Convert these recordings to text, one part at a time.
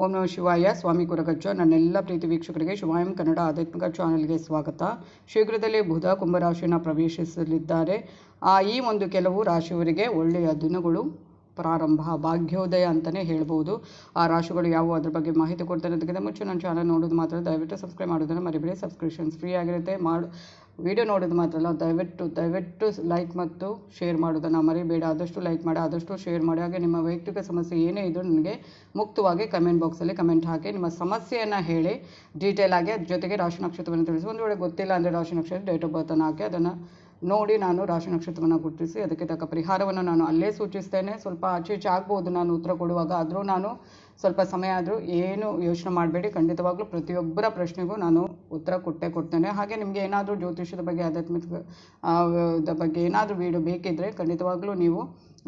ಓಂ ನಮಃ ಶಿವಾಯ. ಸ್ವಾಮಿ ಕುರಗಚ್ಚ ನನ್ನೆಲ್ಲ ಪ್ರೀತಿ ವೀಕ್ಷಕರಿಗೆ ಶಿವಾಯಂ ಕನ್ನಡ ಆಧ್ಯಾತ್ಮಿಕ ಚಾನಲ್ಗೆ ಸ್ವಾಗತ. ಶೀಘ್ರದಲ್ಲೇ ಬುಧ ಕುಂಭರಾಶಿಯನ್ನು ಪ್ರವೇಶಿಸಲಿದ್ದಾರೆ. ಆ ಈ ಒಂದು ಕೆಲವು ರಾಶಿಯವರಿಗೆ ಒಳ್ಳೆಯ ದಿನಗಳು ಪ್ರಾರಂಭ, ಭಾಗ್ಯೋದಯ ಅಂತಲೇ ಹೇಳ್ಬೋದು. ಆ ರಾಶಿಗಳು ಯಾವುವು? ಅದ್ರ ಬಗ್ಗೆ ಮಾಹಿತಿ ಕೊಡ್ತಾರೆ ಅದಕ್ಕಿಂತ ಮುಂಚೆ ನನ್ನ ಚಾನಲ್ ನೋಡೋದು ಮಾತ್ರ. ದಯವಿಟ್ಟು ಸಬ್ಸ್ಕ್ರೈಬ್ ಮಾಡೋದನ್ನು ಮರಿಬೇಡಿ. ಸಬ್ಸ್ಕ್ರಿಪ್ಷನ್ಸ್ ಫ್ರೀ ಆಗಿರುತ್ತೆ. ಮಾಡು ವಿಡಿಯೋ ನೋಡೋದು ಮಾತ್ರ ಅಲ್ಲ. ದಯವಿಟ್ಟು ದಯವಿಟ್ಟು ಲೈಕ್ ಮತ್ತು ಶೇರ್ ಮಾಡೋದನ್ನು ಮರಿಬೇಡ. ಆದಷ್ಟು ಲೈಕ್ ಮಾಡಿ, ಆದಷ್ಟು ಶೇರ್ ಮಾಡಿ. ಹಾಗೆ ನಿಮ್ಮ ವೈಯಕ್ತಿಕ ಸಮಸ್ಯೆ ಏನೇ ಇದ್ದರೂ ನನಗೆ ಮುಕ್ತವಾಗಿ ಕಮೆಂಟ್ ಬಾಕ್ಸಲ್ಲಿ ಕಮೆಂಟ್ ಹಾಕಿ, ನಿಮ್ಮ ಸಮಸ್ಯೆಯನ್ನು ಹೇಳಿ ಡೀಟೇಲ್ ಆಗಿ ಜೊತೆಗೆ ರಾಶಿ ನಕ್ಷತ್ರವನ್ನು ತಿಳಿಸಿ. ಒಂದು ವೇಳೆ ಗೊತ್ತಿಲ್ಲ ಅಂದರೆ ರಾಶಿ ನಕ್ಷತ್ರ ಡೇಟ್ ಆಫ್ ಬರ್ತನ್ನು ಹಾಕಿ, ಅದನ್ನು ನೋಡಿ ನಾನು ರಾಶಿ ನಕ್ಷತ್ರವನ್ನು ಗುರುತಿಸಿ ಅದಕ್ಕೆ ತಕ್ಕ ಪರಿಹಾರವನ್ನು ನಾನು ಅಲ್ಲೇ ಸೂಚಿಸ್ತೇನೆ. ಸ್ವಲ್ಪ ಆಚೆ ಈಚೆ ಆಗ್ಬೋದು ನಾನು ಉತ್ತರ ಕೊಡುವಾಗ. ಆದರೂ ನಾನು ಸ್ವಲ್ಪ ಸಮಯ ಆದರೂ ಏನು ಯೋಚನೆ ಮಾಡಬೇಡಿ. ಖಂಡಿತವಾಗ್ಲೂ ಪ್ರತಿಯೊಬ್ಬರ ಪ್ರಶ್ನೆಗೂ ನಾನು ಉತ್ತರ ಕೊಟ್ಟೇ ಕೊಡ್ತೇನೆ. ಹಾಗೆ ನಿಮಗೆ ಏನಾದರೂ ಜ್ಯೋತಿಷ್ಯದ ಬಗ್ಗೆ, ಆಧ್ಯಾತ್ಮಿಕ ದ ಬಗ್ಗೆ ಏನಾದರೂ ವೀಡಿಯೋ ಬೇಕಿದ್ದರೆ ಖಂಡಿತವಾಗ್ಲೂ ನೀವು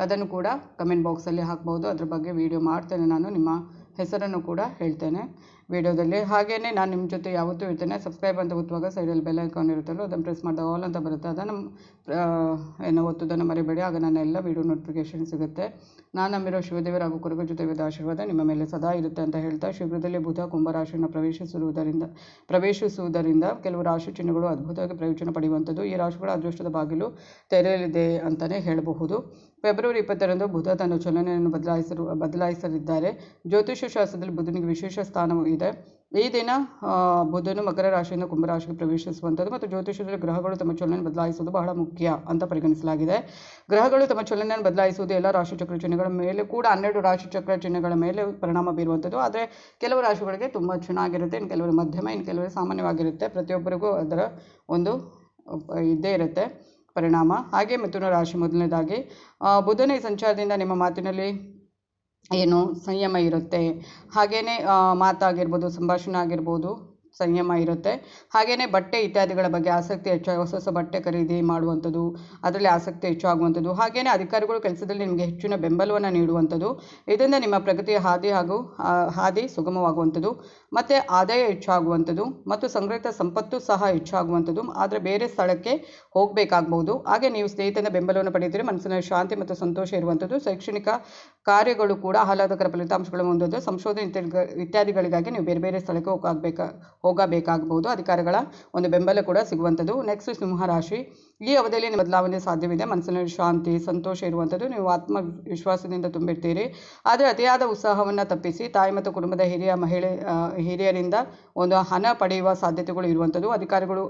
ಅದನ್ನು ಕೂಡ ಕಮೆಂಟ್ ಬಾಕ್ಸಲ್ಲಿ ಹಾಕ್ಬೋದು. ಅದ್ರ ಬಗ್ಗೆ ವೀಡಿಯೋ ಮಾಡ್ತೇನೆ ನಾನು ನಿಮ್ಮ ಹೆಸರನ್ನು ಕೂಡ ಹೇಳ್ತೇನೆ ವಿಡಿಯೋದಲ್ಲಿ. ಹಾಗೆಯೇ ನಾನು ನಿಮ್ಮ ಜೊತೆ ಯಾವತ್ತೂ ಇರ್ತೇನೆ. ಸಬ್ಸ್ಕ್ರೈಬ್ ಅಂತ ಒತ್ತುವಾಗ ಸೈಡಲ್ಲಿ ಬೆಲ್ ಐಕಾನ್ ಇರುತ್ತಲ್ಲ ಅದನ್ನು ಪ್ರೆಸ್ ಮಾಡಿದಾಗ ಆಲ್ ಅಂತ ಬರುತ್ತೆ. ಅದನ್ನು ಏನೋ ಒತ್ತುದನ್ನು ಮರಿಬೇಡಿ. ಆಗ ನನ್ನ ಎಲ್ಲ ವೀಡಿಯೋ ನೋಟಿಫಿಕೇಷನ್ ಸಿಗುತ್ತೆ. ನಾನು ನಂಬಿರೋ ಶಿವದೇವರ ಹಾಗೂ ಜೊತೆ ವಿಧ ಆಶೀರ್ವಾದ ನಿಮ್ಮ ಮೇಲೆ ಸದಾ ಇರುತ್ತೆ ಅಂತ ಹೇಳ್ತಾ ಶೀಘ್ರದಲ್ಲೇ ಬುಧ ಕುಂಭರಾಶಿಯನ್ನು ಪ್ರವೇಶಿಸಿರುವುದರಿಂದ, ಪ್ರವೇಶಿಸುವುದರಿಂದ ಕೆಲವು ರಾಶಿ ಚಿಹ್ನೆಗಳು ಅದ್ಭುತವಾಗಿ ಪ್ರಯೋಜನ ಪಡೆಯುವಂಥದ್ದು. ಈ ರಾಶಿಗಳ ಅದೃಷ್ಟದ ಬಾಗಿಲು ತೆರೆಯಲಿದೆ ಅಂತಲೇ ಹೇಳಬಹುದು. ಫೆಬ್ರವರಿ ಇಪ್ಪತ್ತರಂದು ಬುಧ ತನ್ನ ಚಲನೆಯನ್ನು ಬದಲಾಯಿಸಲು ಬದಲಾಯಿಸಲಿದ್ದಾರೆ. ಜ್ಯೋತಿಷ್ಯ ಶಾಸ್ತ್ರದಲ್ಲಿ ಬುಧನಿಗೆ ವಿಶೇಷ ಸ್ಥಾನವೂ ಇದೆ. ಈ ದಿನ ಬುಧನು ಮಕರ ರಾಶಿಯಿಂದ ಕುಂಭರಾಶಿಗೆ ಪ್ರವೇಶಿಸುವಂಥದ್ದು ಮತ್ತು ಜ್ಯೋತಿಷ್ಯದಲ್ಲಿ ಗ್ರಹಗಳು ತಮ್ಮ ಚಲನೆಯನ್ನು ಬದಲಾಯಿಸುವುದು ಬಹಳ ಮುಖ್ಯ ಅಂತ ಪರಿಗಣಿಸಲಾಗಿದೆ. ಗ್ರಹಗಳು ತಮ್ಮ ಚಲನೆಯನ್ನು ಬದಲಾಯಿಸುವುದು ಎಲ್ಲ ರಾಶಿ ಚಕ್ರ ಚಿಹ್ನೆಗಳ ಮೇಲೆ ಕೂಡ, ಹನ್ನೆರಡು ರಾಶಿ ಚಕ್ರ ಚಿಹ್ನೆಗಳ ಮೇಲೆ ಪರಿಣಾಮ ಬೀರುವಂಥದ್ದು. ಆದರೆ ಕೆಲವು ರಾಶಿಗಳಿಗೆ ತುಂಬ ಚೆನ್ನಾಗಿರುತ್ತೆ, ಇನ್ನು ಕೆಲವರು ಮಧ್ಯಮ, ಇನ್ನು ಕೆಲವರು ಸಾಮಾನ್ಯವಾಗಿರುತ್ತೆ. ಪ್ರತಿಯೊಬ್ಬರಿಗೂ ಅದರ ಒಂದು, ಇದ್ದೇ ಇರುತ್ತೆ. ಪರಿಣಾಮ. ಹಾಗೆ ಮಿಥುನ ರಾಶಿ ಮೊದಲನೇದಾಗಿ ಬುಧನೇ ಸಂಚಾರದಿಂದ ನಿಮ್ಮ ಮಾತಿನಲ್ಲಿ ಏನು ಸಂಯಮ ಇರುತ್ತೆ. ಹಾಗೆಯೇ ಮಾತಾಗಿರ್ಬೋದು ಸಂಭಾಷಣೆ ಆಗಿರ್ಬೋದು ಸಂಯಮ ಇರುತ್ತೆ. ಹಾಗೆಯೇ ಬಟ್ಟೆ ಇತ್ಯಾದಿಗಳ ಬಗ್ಗೆ ಆಸಕ್ತಿ ಹೆಚ್ಚಾಗಿ ಹೊಸ ಹೊಸ ಬಟ್ಟೆ ಖರೀದಿ ಮಾಡುವಂಥದ್ದು, ಅದರಲ್ಲಿ ಆಸಕ್ತಿ ಹೆಚ್ಚಾಗುವಂಥದ್ದು ಹಾಗೆಯೇ ಅಧಿಕಾರಿಗಳು ಕೆಲಸದಲ್ಲಿ ನಿಮಗೆ ಹೆಚ್ಚಿನ ಬೆಂಬಲವನ್ನು ನೀಡುವಂಥದ್ದು, ಇದರಿಂದ ನಿಮ್ಮ ಪ್ರಗತಿಯ ಹಾದಿ ಹಾಗೂ ಹಾದಿ ಸುಗಮವಾಗುವಂಥದ್ದು, ಮತ್ತು ಆದಾಯ ಹೆಚ್ಚಾಗುವಂಥದ್ದು ಮತ್ತು ಸಂಗ್ರಹಿತ ಸಂಪತ್ತು ಸಹ ಹೆಚ್ಚಾಗುವಂಥದ್ದು ಆದರೆ ಬೇರೆ ಸ್ಥಳಕ್ಕೆ ಹೋಗಬೇಕಾಗ್ಬೋದು ಹಾಗೆ ನೀವು ಸ್ನೇಹಿತನ ಬೆಂಬಲವನ್ನು ಪಡೆಯುತ್ತೀರಿ ಮನಸ್ಸಿನ ಶಾಂತಿ ಮತ್ತು ಸಂತೋಷ ಇರುವಂಥದ್ದು. ಶೈಕ್ಷಣಿಕ ಕಾರ್ಯಗಳು ಕೂಡ ಆಹ್ಲಾದಕರ ಫಲಿತಾಂಶಗಳನ್ನು ಹೊಂದೋದು ಸಂಶೋಧನೆ ಇತ್ಯಾದಿ ಇತ್ಯಾದಿಗಳಿಗಾಗಿ ನೀವು ಬೇರೆ ಬೇರೆ ಸ್ಥಳಕ್ಕೆ ಹೋಗಬೇಕಾ ಹೋಗಬೇಕಾಗಬಹುದು. ಅಧಿಕಾರಿಗಳ ಒಂದು ಬೆಂಬಲ ಕೂಡ ಸಿಗುವಂಥದ್ದು. ನೆಕ್ಸ್ಟ್ ಸಿಂಹರಾಶಿ ಈ ಅವಧಿಯಲ್ಲಿ ಬದಲಾವಣೆ ಸಾಧ್ಯವಿದೆ. ಮನಸ್ಸಿನಲ್ಲಿ ಶಾಂತಿ, ಸಂತೋಷ ಇರುವಂಥದ್ದು. ನೀವು ಆತ್ಮವಿಶ್ವಾಸದಿಂದ ತುಂಬಿರ್ತೀರಿ. ಆದರೆ ಅತಿಯಾದ ಉತ್ಸಾಹವನ್ನು ತಪ್ಪಿಸಿ ತಾಯಿ ಮತ್ತು ಕುಟುಂಬದ ಹಿರಿಯ ಮಹಿಳೆ ಹಿರಿಯರಿಂದ ಒಂದು ಹಣ ಪಡೆಯುವ ಸಾಧ್ಯತೆಗಳು ಇರುವಂಥದ್ದು. ಅಧಿಕಾರಿಗಳು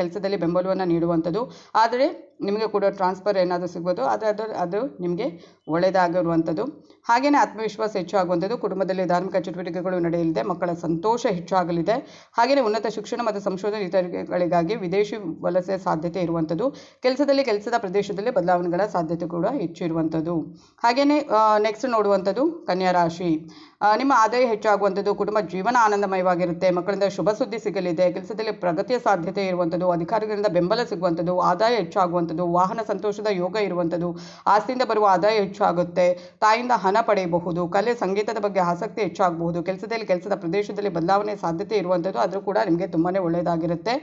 ಕೆಲಸದಲ್ಲಿ ಬೆಂಬಲವನ್ನು ನೀಡುವಂಥದ್ದು. ಆದರೆ ನಿಮಗೆ ಕೂಡ ಟ್ರಾನ್ಸ್ಫರ್ ಏನಾದರೂ ಸಿಗ್ಬೋದು, ಆದರೆ ಅದು ಅದು ನಿಮಗೆ ಒಳ್ಳೆಯದಾಗಿರುವಂಥದ್ದು ಹಾಗೆಯೇ ಆತ್ಮವಿಶ್ವಾಸ ಹೆಚ್ಚಾಗುವಂಥದ್ದು, ಕುಟುಂಬದಲ್ಲಿ ಧಾರ್ಮಿಕ ಚಟುವಟಿಕೆಗಳು ನಡೆಯಲಿದೆ, ಮಕ್ಕಳ ಸಂತೋಷ ಹೆಚ್ಚಾಗಲಿದೆ. ಹಾಗೆಯೇ ಉನ್ನತ ಶಿಕ್ಷಣ ಮತ್ತು ಸಂಶೋಧನೆ ಇತರಗಳಿಗಾಗಿ ವಿದೇಶಿ ವಲಸೆ ಸಾಧ್ಯತೆ ಇರುವಂಥದ್ದು, ಕೆಲಸದಲ್ಲಿ ಕೆಲಸದ ಪ್ರದೇಶದಲ್ಲಿ ಬದಲಾವಣೆಗಳ ಸಾಧ್ಯತೆ ಕೂಡ ಹೆಚ್ಚು ಇರುವಂಥದ್ದು ಹಾಗೆಯೇ ನೆಕ್ಸ್ಟ್ ನೋಡುವಂಥದ್ದು, ಕನ್ಯಾ ರಾಶಿ. ನಿಮ್ಮ ಆದಾಯ ಹೆಚ್ಚಾಗುವಂಥದ್ದು, ಕುಟುಂಬ ಜೀವನ ಆನಂದಮಯವಾಗಿರುತ್ತೆ, ಮಕ್ಕಳಿಂದ ಶುಭ ಸುದ್ದಿ ಸಿಗಲಿದೆ, ಕೆಲಸದಲ್ಲಿ ಪ್ರಗತಿಯ ಸಾಧ್ಯತೆ ಇರುವಂಥದ್ದು, ಅಧಿಕಾರಿಗಳಿಂದ ಬೆಂಬಲ ಸಿಗುವಂಥದ್ದು, ಆದಾಯ ಹೆಚ್ಚಾಗುವಂಥದ್ದು, ವಾಹನ ಸಂತೋಷದ ಯೋಗ ಇರುವಂಥದ್ದು, ಆಸ್ತಿಯಿಂದ ಬರುವ ಆದಾಯ ಹೆಚ್ಚಾಗುತ್ತೆ ತಾಯಿಂದ ಹಣ ಪಡೆಯಬಹುದು, ಕಲೆ, ಸಂಗೀತದ ಬಗ್ಗೆ ಆಸಕ್ತಿ ಹೆಚ್ಚಾಗಬಹುದು, ಕೆಲಸದಲ್ಲಿ, ಕೆಲಸದ ಪ್ರದೇಶದಲ್ಲಿ ಬದಲಾವಣೆ ಸಾಧ್ಯತೆ ಇರುವಂಥದ್ದು, ಆದರೂ ಕೂಡ ನಿಮಗೆ ತುಂಬಾ ಒಳ್ಳೆಯದಾಗಿರುತ್ತೆ.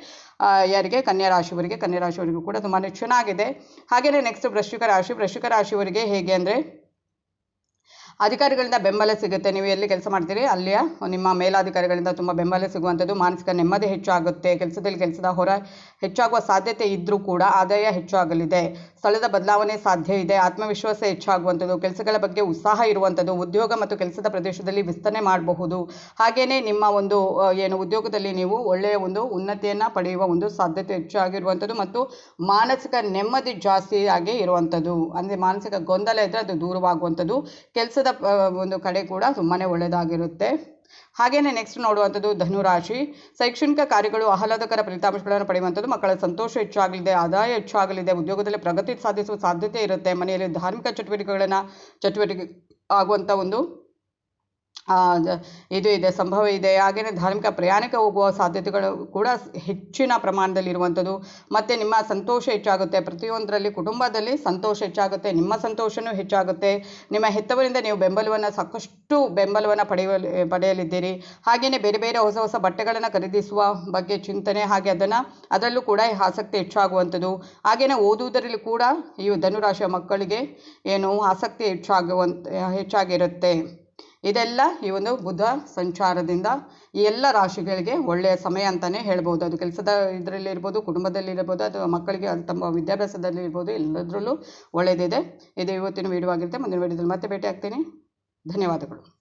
ಯಾರಿಗೆ? ಕನ್ಯಾ ರಾಶಿಯವರಿಗೆ, ಕನ್ಯಾ ರಾಶಿಯವರಿಗೂ ಕೂಡ ತುಂಬಾ ಚೆನ್ನಾಗಿದೆ. ಹಾಗೆಯೇ ನೆಕ್ಸ್ಟ್ ವೃಶ್ಚಿಕ ರಾಶಿ, ವೃಶ್ಚಿಕ ರಾಶಿಯವರಿಗೆ ಹೇಗೆ ಅಂದರೆ ಅಧಿಕಾರಿಗಳಿಂದ ಬೆಂಬಲ ಸಿಗುತ್ತೆ. ನೀವು ಎಲ್ಲಿ ಕೆಲಸ ಮಾಡ್ತೀರಿ? ಅಲ್ಲಿಯ? ನಿಮ್ಮ ಮೇಲಾಧಿಕಾರಿಗಳಿಂದ ತುಂಬ ಬೆಂಬಲ ಸಿಗುವಂಥದ್ದು. ಮಾನಸಿಕ ನೆಮ್ಮದಿ ಹೆಚ್ಚಾಗುತ್ತೆ. ಕೆಲಸದಲ್ಲಿ ಕೆಲಸದ ಹೊರ ಹೆಚ್ಚಾಗುವ ಸಾಧ್ಯತೆ ಇದ್ದರೂ ಕೂಡ ಆದಾಯ ಹೆಚ್ಚಾಗಲಿದೆ. ಸ್ಥಳದ ಬದಲಾವಣೆ ಸಾಧ್ಯ ಇದೆ. ಆತ್ಮವಿಶ್ವಾಸ ಹೆಚ್ಚಾಗುವಂಥದ್ದು. ಕೆಲಸಗಳ ಬಗ್ಗೆ ಉತ್ಸಾಹ ಇರುವಂಥದ್ದು. ಉದ್ಯೋಗ ಮತ್ತು ಕೆಲಸದ ಪ್ರದೇಶದಲ್ಲಿ ವಿಸ್ತರಣೆ ಮಾಡಬಹುದು. ಹಾಗೆಯೇ ನಿಮ್ಮ ಒಂದು ಏನು ಉದ್ಯೋಗದಲ್ಲಿ ನೀವು ಒಳ್ಳೆಯ ಒಂದು ಉನ್ನತಿಯನ್ನು ಪಡೆಯುವ ಒಂದು ಸಾಧ್ಯತೆ ಹೆಚ್ಚಾಗಿರುವಂಥದ್ದು ಮತ್ತು ಮಾನಸಿಕ ನೆಮ್ಮದಿ ಜಾಸ್ತಿಯಾಗಿ ಇರುವಂಥದ್ದು. ಅಂದರೆ ಮಾನಸಿಕ ಗೊಂದಲ ಇದ್ದರೆ ಅದು ದೂರವಾಗುವಂಥದ್ದು. ಕೆಲಸದ ಆ, ಒಂದು ಕಡೆ ಕೂಡ ತುಂಬಾ ಒಳ್ಳೆಯದಾಗಿರುತ್ತೆ ಹಾಗೆಯೇ ನೆಕ್ಸ್ಟ್ ನೋಡುವಂಥದ್ದು ಧನುರಾಶಿ. ಶೈಕ್ಷಣಿಕ ಕಾರ್ಯಗಳು ಆಹ್ಲಾದಕರ ಫಲಿತಾಂಶಗಳನ್ನು ಪಡೆಯುವಂಥದ್ದು ಮಕ್ಕಳ ಸಂತೋಷ ಹೆಚ್ಚಾಗಲಿದೆ ಆದಾಯ ಹೆಚ್ಚಾಗಲಿದೆ ಉದ್ಯೋಗದಲ್ಲಿ ಪ್ರಗತಿ ಸಾಧಿಸುವ ಸಾಧ್ಯತೆ ಇರುತ್ತೆ. ಮನೆಯಲ್ಲಿ ಧಾರ್ಮಿಕ ಚಟುವಟಿಕೆಗಳನ್ನು ಚಟುವಟಿಕೆ ಆಗುವಂಥ ಒಂದು ಇದು ಇದೆ, ಸಂಭವ ಇದೆ. ಹಾಗೆಯೇ ಧಾರ್ಮಿಕ ಪ್ರಯಾಣಕ್ಕೆ ಹೋಗುವ ಸಾಧ್ಯತೆಗಳು ಕೂಡ ಹೆಚ್ಚಿನ ಪ್ರಮಾಣದಲ್ಲಿ ಇರುವಂಥದ್ದು. ಮತ್ತು ನಿಮ್ಮ ಸಂತೋಷ ಹೆಚ್ಚಾಗುತ್ತೆ. ಪ್ರತಿಯೊಂದರಲ್ಲಿ ಕುಟುಂಬದಲ್ಲಿ ಸಂತೋಷ ಹೆಚ್ಚಾಗುತ್ತೆ, ನಿಮ್ಮ ಸಂತೋಷವೂ ಹೆಚ್ಚಾಗುತ್ತೆ. ನಿಮ್ಮ ಹೆತ್ತವರಿಂದ ನೀವು ಬೆಂಬಲವನ್ನು, ಸಾಕಷ್ಟು ಬೆಂಬಲವನ್ನು ಪಡೆಯುವ ಪಡೆಯಲಿದ್ದೀರಿ. ಹಾಗೆಯೇ ಬೇರೆ ಬೇರೆ ಹೊಸ ಹೊಸ ಬಟ್ಟೆಗಳನ್ನು ಖರೀದಿಸುವ ಬಗ್ಗೆ ಚಿಂತನೆ, ಹಾಗೆ ಅದನ್ನು, ಅದರಲ್ಲೂ ಕೂಡ ಆಸಕ್ತಿ ಹೆಚ್ಚಾಗುವಂಥದ್ದು. ಹಾಗೆಯೇ ಓದುವುದರಲ್ಲಿ ಕೂಡ ಈ ಧನುರಾಶಿಯ ಮಕ್ಕಳಿಗೆ ಏನು ಆಸಕ್ತಿ ಹೆಚ್ಚಾಗುವಂತ, ಹೆಚ್ಚಾಗಿರುತ್ತೆ. ಇದೆಲ್ಲ ಈ ಒಂದು ಬುಧ ಸಂಚಾರದಿಂದ ಈ ಎಲ್ಲ ರಾಶಿಗಳಿಗೆ ಒಳ್ಳೆಯ ಸಮಯ ಅಂತಲೇ ಹೇಳ್ಬೋದು. ಅದು ಕೆಲಸದ ಇದರಲ್ಲಿ ಇರ್ಬೋದು, ಕುಟುಂಬದಲ್ಲಿ ಇರ್ಬೋದು ಅಥವಾ ಮಕ್ಕಳಿಗೆ ಅದು ತಮ್ಮ ವಿದ್ಯಾಭ್ಯಾಸದಲ್ಲಿರ್ಬೋದು ಎಲ್ಲದರಲ್ಲೂ ಒಳ್ಳೆಯದಿದೆ ಇದು ಇವತ್ತಿನ ವೀಡಿಯೋ ಆಗಿರುತ್ತೆ. ಮುಂದಿನ ವೀಡಿಯೋದಲ್ಲಿ ಮತ್ತೆ ಭೇಟಿ ಆಗ್ತೀನಿ ಧನ್ಯವಾದಗಳು.